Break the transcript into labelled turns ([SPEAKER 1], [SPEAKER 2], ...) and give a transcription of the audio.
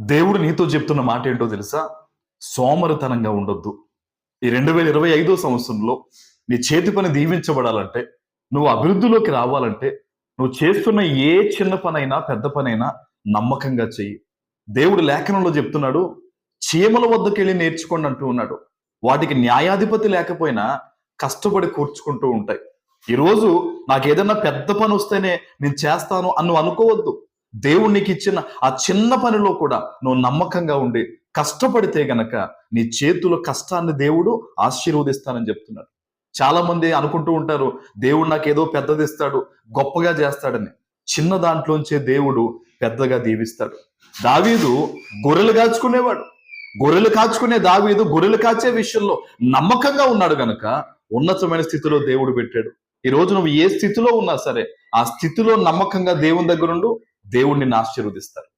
[SPEAKER 1] దేవుడు నీతో చెప్తున్న మాట ఏంటో తెలుసా? సోమరితనంగా ఉండొద్దు. ఈ రెండు వేల ఇరవై ఐదో సంవత్సరంలో నీ చేతి పని దీవించబడాలంటే నువ్వు అభివృద్ధిలోకి రావాలంటే నువ్వు చేస్తున్న ఏ చిన్న పనైనా పెద్ద పనైనా నమ్మకంగా చెయ్యి. దేవుడు లేఖనంలో చెప్తున్నాడు చీమల వద్దకు వెళ్ళి నేర్చుకోండి అంటూ ఉన్నాడు. వాటికి న్యాయాధిపతి లేకపోయినా కష్టపడి కూర్చుకుంటూ ఉంటాయి. ఈరోజు నాకు ఏదైనా పెద్ద పని వస్తేనే నేను చేస్తాను అని నువ్వు అనుకోవద్దు. దేవుడు నీకు ఇచ్చిన ఆ చిన్న పనిలో కూడా నువ్వు నమ్మకంగా ఉండి కష్టపడితే గనక నీ చేతుల కష్టాన్ని దేవుడు ఆశీర్వదిస్తానని చెప్తున్నాడు. చాలా మంది అనుకుంటూ ఉంటారు దేవుడు నాకు ఏదో పెద్దది ఇస్తాడు గొప్పగా చేస్తాడని. చిన్న దాంట్లోంచే దేవుడు పెద్దగా దీవిస్తాడు. దావీదు గొర్రెలు కాచుకునేవాడు. గొర్రెలు కాచుకునే దావీదు గొర్రెలు కాచే విషయంలో నమ్మకంగా ఉన్నాడు గనక ఉన్నతమైన స్థితిలో దేవుడు పెట్టాడు. ఈ రోజు నువ్వు ఏ స్థితిలో ఉన్నా సరే ఆ స్థితిలో నమ్మకంగా దేవుని దగ్గరుండు దేవుడిని ఆశీర్వదిస్తారు